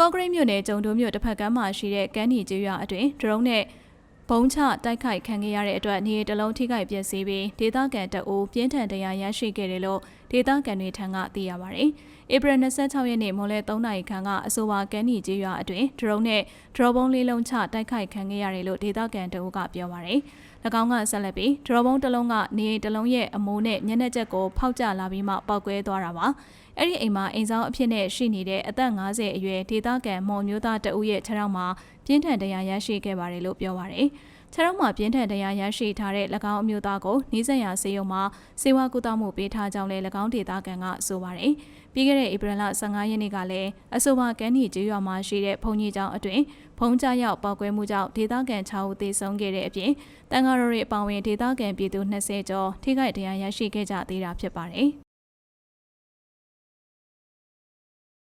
ကော့ဂရိတ်မြို့နယ်ကျုံတိုးမြို့တစ်ဖက်ကမ်းမှာရှိတဲ့ကမ်းနီကျေးရွာအတွင်းဒရုန်းနဲ့ဘုံချတိုက်ခိုက်ခံခဲ့ရတဲ့အတွက်နေတလုံးထိခိုက်ပျက်စီးပြီးဒေသခံတအူပြင်းထန်တရားရရှိခဲ့တယ်လို့ ဒေသခံတွေထံကသိရပါတယ်။ဧပြီ26ရက်နေ့မွန်လဲ3နာရီခန့်ကအဆိုပါကမ်းနီကျေးရွာအတွင်းဒရုန်းနဲ့ဒရောဘုံလေးလုံးချတိုက်ခိုက်ခံခဲ့ရတယ်လို့ဒေသခံတအူကပြောပါတယ်။၎င်းကဆက်လက်ပြီးဒရောဘုံတစ်လုံးကနေအိမ်တစ်လုံးရဲ့အမိုးနဲ့မျက်နှာချက်ကိုဖောက်ကျလာပြီးမှပောက်ကွဲသွားတာပါ။အဲ့ဒီအိမ်မှာအိမ်ဆောင်အဖြစ်နဲ့ရှိနေတဲ့အသက်50အရွယ်ဒေသခံမော်မျိုးသားတအုပ်ရဲ့ခြေထောက်မှာပြင်းထန်တရားရရှိခဲ့ပါတယ်လို့ပြောပါတယ်။ ခြေထောက်မှာပြင်းထန်တရားရရှိထားတဲ့၎င်းအမျိုးသားကိုနီးစပ်ရာဆေးရုံမှာစေဝါကုသမှုပေးထားကြောင်းလည်း၎င်းဒေသခံကဆိုပါတယ်။ပြီးခဲ့တဲ့ဧပြီလ15ရက်နေ့ကလည်းအဆိုပါကမ်းနီကျေးရွာမှာရှိတဲ့ဘုံကြီးကျောင်းအတွင်းဘုံကြရောက်ပောက်ကွဲမှုကြောင့်ဒေသခံ6ဦးသေဆုံးခဲ့တဲ့အပြင်တန်ဃာတော်တွေအပောင်ဝင်ဒေသခံပြည်သူ20ကျော်ထိခိုက်ဒဏ်ရာရရှိခဲ့ကြသေးတာဖြစ်ပါတယ်။